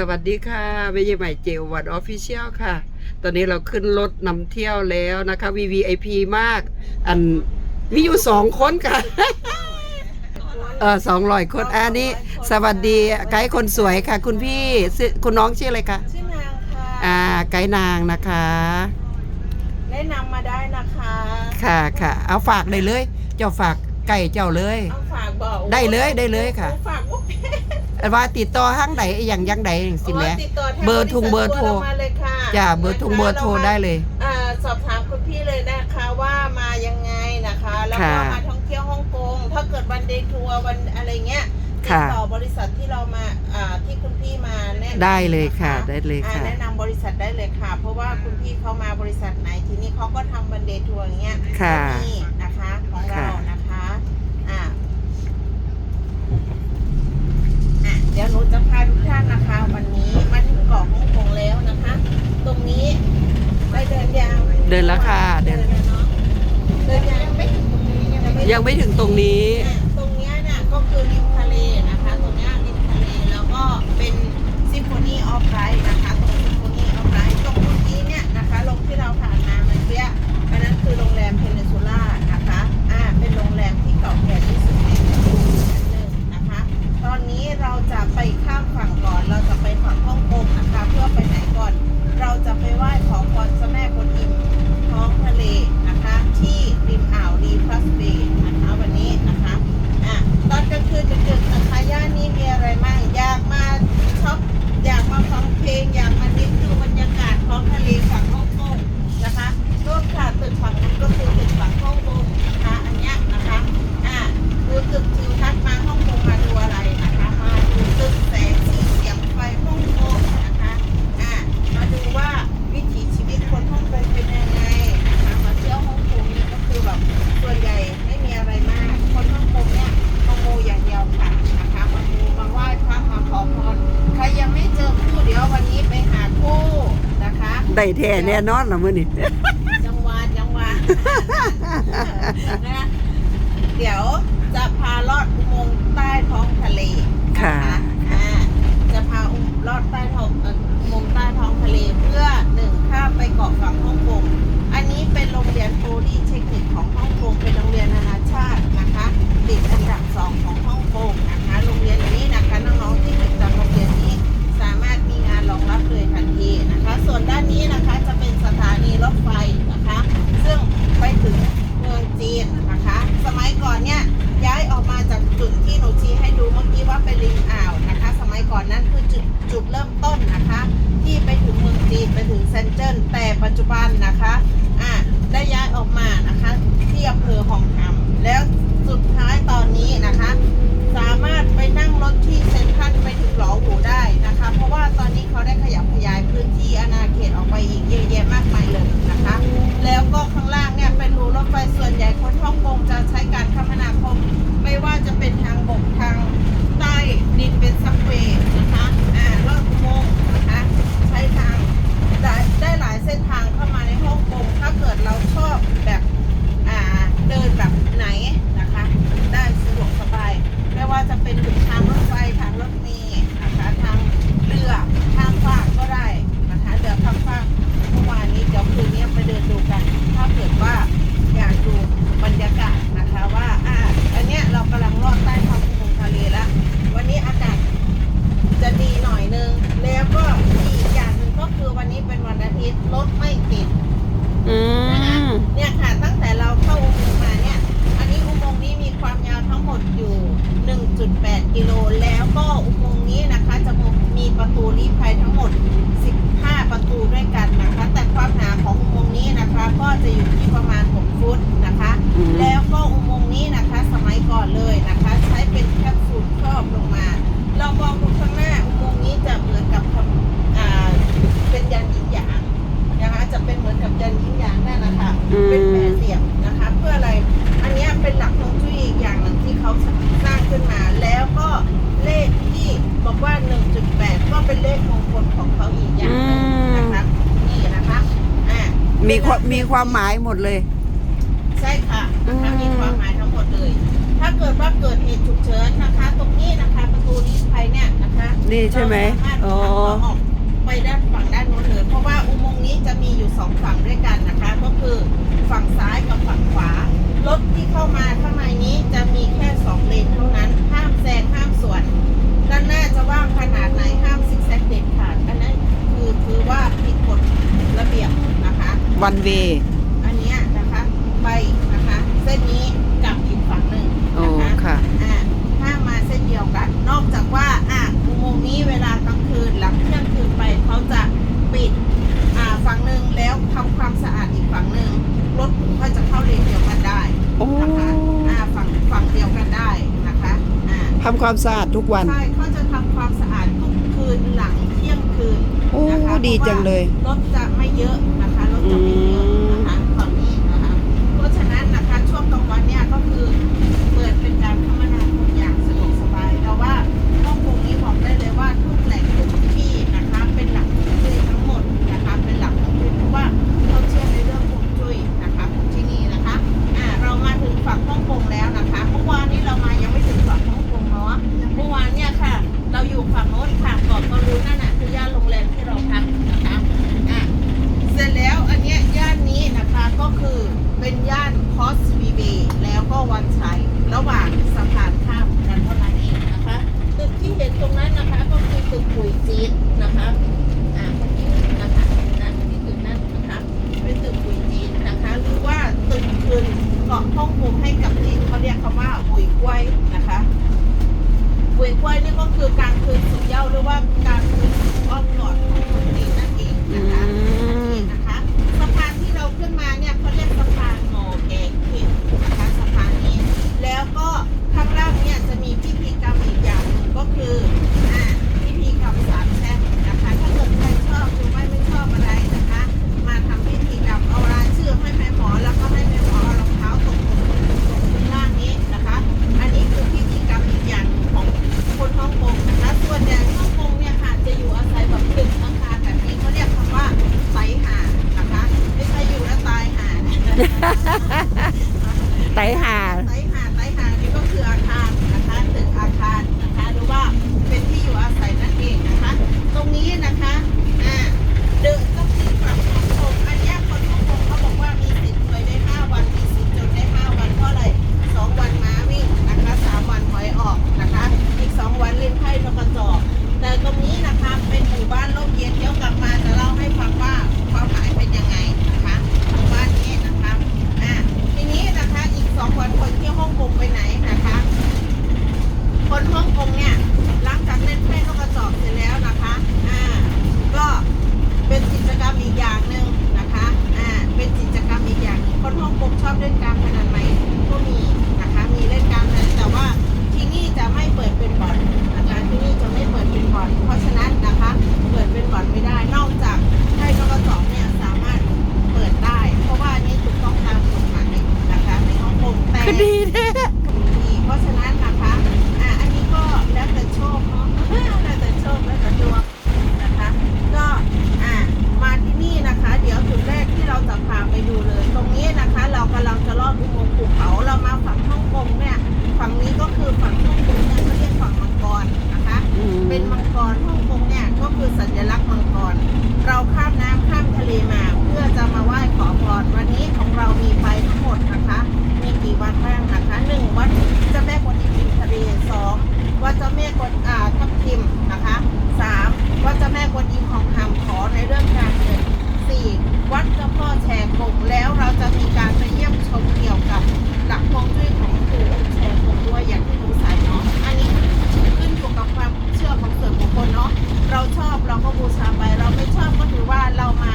สวัสดีค่ะเมย์ใหม่เจลวันออฟฟิเชียลค่ะ ตอนนี้เราขึ้นรถนำเที่ยวแล้วนะคะ VVIP มาก อันมีอยู่สองคนค่ะ เออสองร้อยคนอันนี้ สวัสดีไกด์คนสวยค่ะ คุณพี่ชื่อคุณน้องชื่ออะไรคะชื่อนางค่ะอ่าไกด์นางนะคะ แนะนำมาได้นะคะ ค่ะค่ะ เอาฝากได้เลย เจ้าฝาก ไก่เจ้าเลย เอาฝากบอกได้เลยได้เลยค่ะฝากว่าว่าติดต่อห้างใดอหย่างยังใดสิแหม่ ติดต่อทางเบอร์ทุงเบอร์โทรษัทวมาเลยค่ะจ้าเบอร์ทุงเบอร์โทรได้เลย อ่าสอบถามคุณพี่เลยนะคะว่ามายังไงนะคะ แล้วก็ค่ะมาท่องเที่ยวฮ่องกง ถ้าเกิดวันเดย์ทัวร์วันอะไรเงี้ยติดค่ะ ต่อบริษัทที่เรามาอ่าที่คุณพี่มาแนะนำได้เลยค่ะ นได้เลยค่ะอ่าแนะนำบริษัทได้เลยค่ะ เพราะว่าคุณพี่เขามาบริษัทไหนทีนี้เขาก็ทำวันเดย์ทัวร์อย่างเงี้ยค่ะ ก็มีนะคะของเราค่ะ นะคะอ่าอะ เดี๋ยวหนูจะพาทุกท่านนะคะ วันนี้มาถึงเกาะฮ่องกงแล้วนะคะ ตรงนี้ไปเดินยางเดินแล้วค่ะเดิน แล้วเนาะเดินยางไม่ถึงตรงนี้ยังไม่ยังไม่ถึงตรงนี้อะตรงเนี้ยน่ะก็คือริมทะเลนะคะ ตรงเนี้ยริมทะเลแล้วก็เป็นซิมโฟนีออฟไ h t นะคะตรงซิมโฟนีออฟไ h t ตรงเมื่อกี้เนี่ยนะคะลงที่เราผ่านมาเมื่อกี้อันนั้นคือโรงแรมเพนนินซูล่านะคะอ่าเป็นโรงแรมที่เก่าแก่ที่สุดในโลกอันหนึ่งนะคะ ต อนนี้เราจะไปข้ามฝั่งก่อน เราจะไปฝั่งฮ่องกงนะคะเพื่อไปไหนก่อน เราจะไปไหว้ขอพรเจ้าแม่กวนอิมท้องทะเลนะคะที่ ได้แท้แน่นอนละมื้อนี้ จังหวะจังหวะนะเดี๋ยวจะพาลอดอุโมงค์ใต้ท้องทะเลนค่ะ อ่าจะพาอุลอดใต้ท้องเอ่ออุโมงค์ใต้ท้องทะเลเพื่อหนึ่งข้ามไปเกาะฝั่งฮ่องกงอันนี้เป็นโรงเรียนโพลีเทคนิคของฮ่องกงเป็นโรงเรียนนานาชาตินะคะ ติดอันดับสองของฮ่องกงนะคะ นทีนะคะ ส่วนด้านนี้นะคะจะเป็นสถาน มีความมีความหมายหมดเลย ใช่ค่ะนะคมีความหมายทั้งหมดเลย ถ้าเกิดว่าเกิดเหตุฉุกเฉินนะคะ ตรงนี้นะคะประตูนี้ภัยเนี่ยนะคะนี่ใช่ไหมอ๋อไปด้านฝั่งด้านโน้นเลยเพราะว่าอุโมงค์นี้จะมีอยู่สองฝั่งด้วยกันนะคะ ก็คือฝั่งซ้ายกับฝั่งขวารถที่เข้ามาข้างในนี้จะมีแค่สองเลนเท่านั้น ห้ามแซงห้ามสวนด้านหน้าจะว่างขนาดไหนห้ามซิกแซกเด็ดขาดอันนั้นคือคือว่าผิดกฎระเบียบ วันเวอันนี้นะคะ ไปนะคะ เส้นนี้กับอีกฝั่งหนึ่งโอ้นะคะค่ะ อ่าห้ามาเส้นเดียวกัน นอกจากว่าอะอุโมงนี้เวลากลางคืนหลังเที่ยงคืนไปเขาจะปิดอ่าฝั่งหนึ่งแล้วทำความสะอาดอีกฝั่งหนึ่งรถคุณก็จะเข้าเลนเดียวกันได้โอ้นะคะอ่าฝั่งฝั่งเดียวกันได้นะคะอ่าทำความสะอาดทุกวัน ใช่เขาจะทำความสะอาดทุกคืนหลังเที่ยงคืน โอ้ดีจังเลย รถจะไม่เยอะ Hum. 哈哈哈等一下。 ในเรื่องการเงิน 4. วัดเจ้าพ่อแชร์กงแล้วเราจะมีการไปเยี่ยมชมเกี่ยวกับหลักฮวงจุ้ยของครูอแชร์กงด้วยอย่างที่หนูสายเนาะอันนี้ขึ้นอยู่กับความเชื่อของส่วนบุคคลเนาะเราชอบเราก็บูชาไปเราไม่ชอบก็ถือว่าเรามา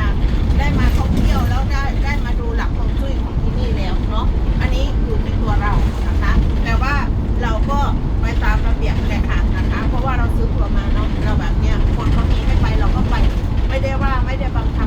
ได้มาท่องเที่ยวแล้วได้ได้มาดูหลักฮวงจุ้ยของที่นี่แล้วเนาะอันนี้อยู่ที่ตัวเรา ไม่ได้ว่าไม่ได้บังคับ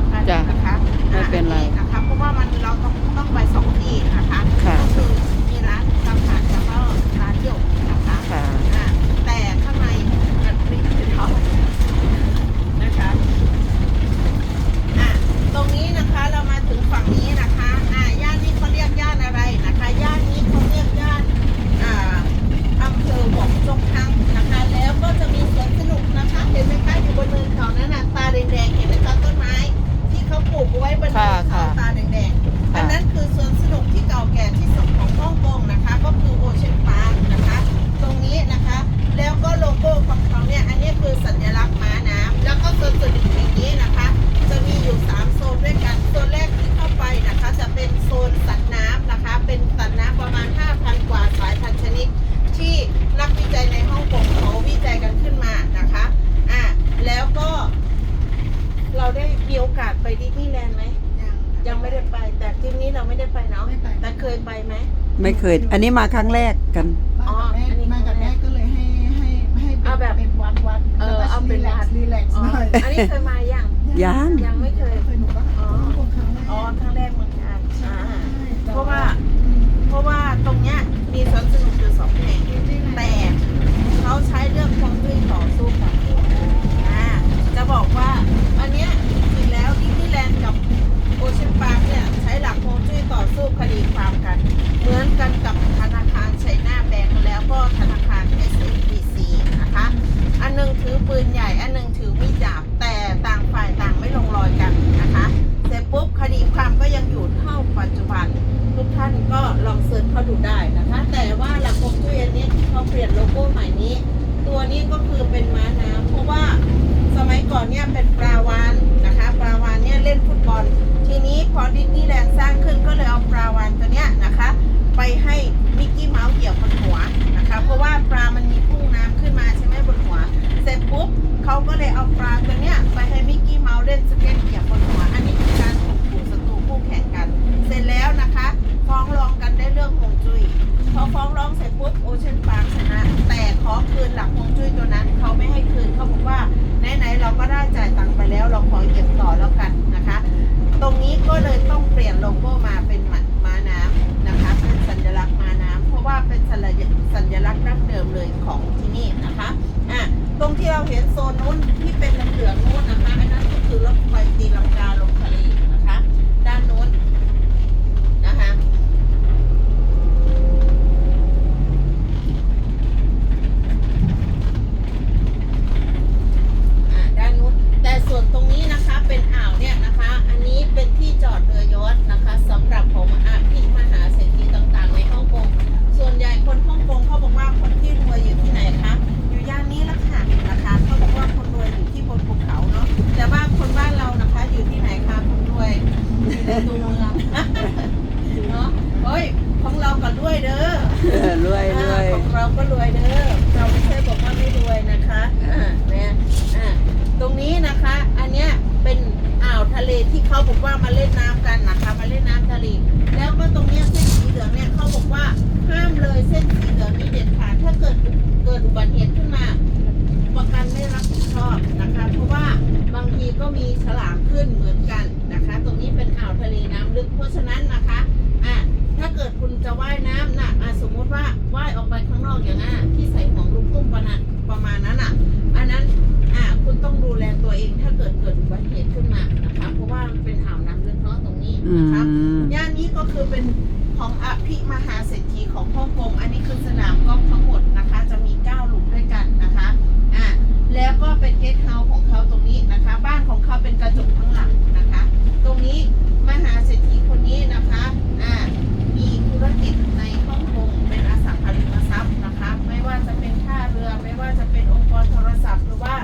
เคย อันนี้มาครั้งแรกกัน อ๋ออันนี้ มากับแม่ก็เลยให้ให้ให้เอาแบบเป็นวัดวัดเออเอาเป็นรีแลกซ์รีแลกซ์หน่อยอันนี้เคยมายังยัง ยังไม่เคย เคยหนูก็อ๋อ อ๋อครั้งแรกเหมือนกันอ่เพราะว่า เพราะว่าตรงเนี้ยมีสวนสนุกอยู่สองแห่งแต่เขาใช้เรื่องความตื้นต่อสู้กันตัวจะบอกว่าอันเนี้ยจริงแล้วดิสนีย์แลนด์กับโอเชียนพาร์คเนี่ยใช้หลักความตื้นต่อสู้คดี ปืนใหญ่อันหนึ่ง นน้ำกันนะคะมาเล่นน้ำทะเลแล้วก็ตรงเนี้ยเส้นสีเหลืองเนี่ยเขาบอกว่าห้ามเลยเส้นสีเหลืองนี่เด็ดขาดถ้าเกิดเกิดอุบัติเหตุขึ้นมาประกันไม่รับผิดชอบนะคะ เพราะว่าบางทีก็มีฉลามขึ้นเหมือนกันนะคะ ตรงนี้เป็นอ่าวทะเลน้ำลึกเพราะฉะนั้นนะคะอะถ้าเกิดคุณจะว่ายน้ำนะ่ะสมมติว่าว่ายออกไปข้างนอกอย่างนั้นที่ใส่ห่วงลูกกุ้งประนัดประมาณนั้นอะอันนั้นอะคุณต้องดูแลตัวเองถ้าเกิดเกิดอุบัติเหตุขึ้นมา ก็คือเป็นของอภิมหาเศรษฐีของฮ่องกง อันนี้คือสนามกอล์ฟทั้งหมดนะคะ จะมี 9 หลุมด้วยกันนะคะ อะ แล้วก็เป็นเกสต์เฮาส์ของเขาตรงนี้นะคะ บ้านของเขาเป็นกระจกทั้งหลังนะคะ ตรงนี้มหาเศรษฐีคนนี้นะคะ อะ มีธุรกิจในฮ่องกงเป็นอสังหาริมทรัพย์นะคะ ไม่ว่าจะเป็นท่าเรือ ไม่ว่าจะเป็นองค์กรโทรศัพท์ หรือว่า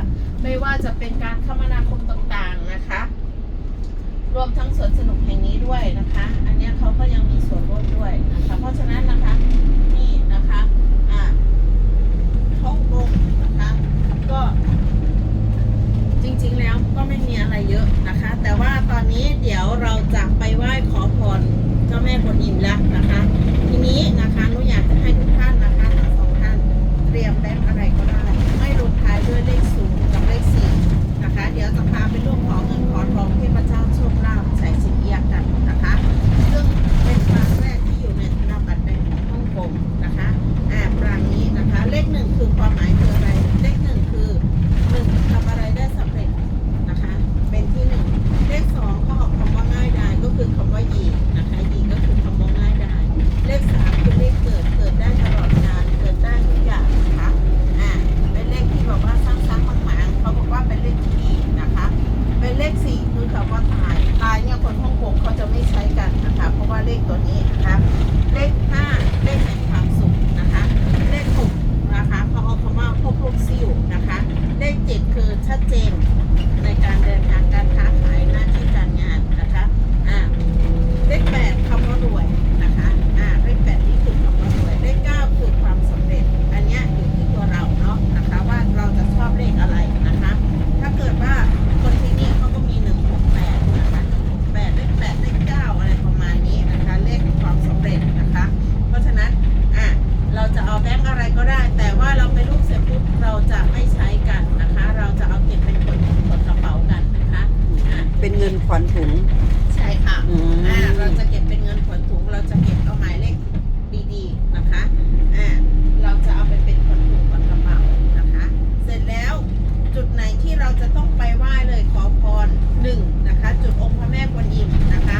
ไม่ว่าจะเป็นการคมนาคมต่างๆนะคะ รวมทั้งสวนสนุกแห่งนี้ด้วย เลขหนึ่งคือความหมายคืออะไร ป็นเงินขวัญถุง ใช่ค่ะอืม อ่าเราจะเก็บเป็นเงินขวัญถุง เราจะเก็บเอาหมายเลขดีๆนะคะอ่าเราจะเอาไปเป็นขวัญถุงขวัญกระเป๋านะคะ เสร็จแล้วจุดไหนที่เราจะต้องไปไหว้เลยขอพรหนึ่งนะคะ จุดองค์พระแม่กวนอิมนะคะ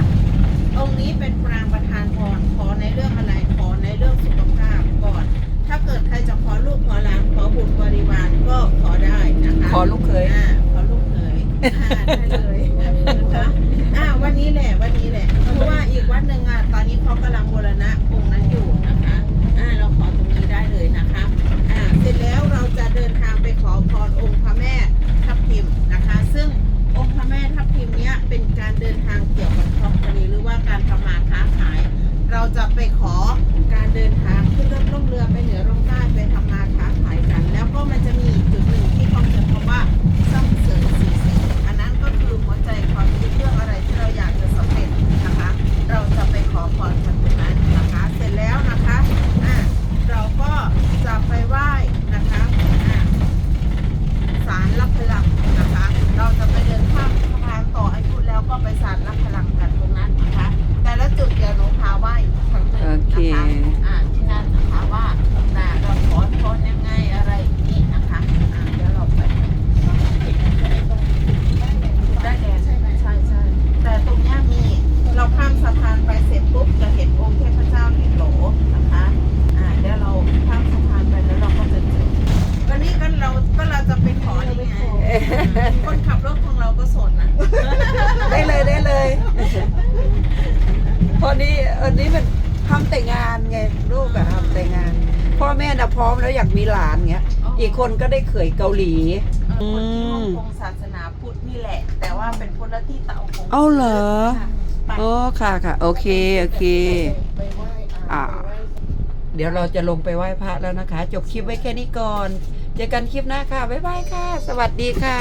องค์นี้เป็นปรางประทานพรขอในเรื่องอะไรขอในเรื่องสุขภาพก่อน ถ้าเกิดใครจะขอลูกขอหลานขอบุตรบริวารก็ขอได้นะคะ ขอลูกเคยอ่าข อ่าได้เลยนะคะอ่าวันนี้แหละวันนี้แหละเพราะว่า เราก็เราจะไปขอนี่ไงคนขับรถของเราก็โสดนะได้เลยได้เลยพอนี้อันนี้มันทำแต่งานไงลูกอะทำแต่งาน พ่อแม่น่ะพร้อมแล้วอยากมีหลานเงี้ย อีกคนก็ได้เขยเกาหลีเอ่อคนที่ฮ่องกงศาสนาพุทธนี่แหละ แต่ว่าเป็นคนละที่เต่าคงเอาเหรอค่ะไปอ๋อค่ะค่ะ โอเค โอเคไปไหว้อ่าไปไหว้เดี๋ยวเราจะลงไปไหว้พระแล้วนะคะ จบคลิปไว้แค่นี้ก่อน เจอกันคลิปหน้าค่ะ บ๊ายบายค่ะ สวัสดีค่ะ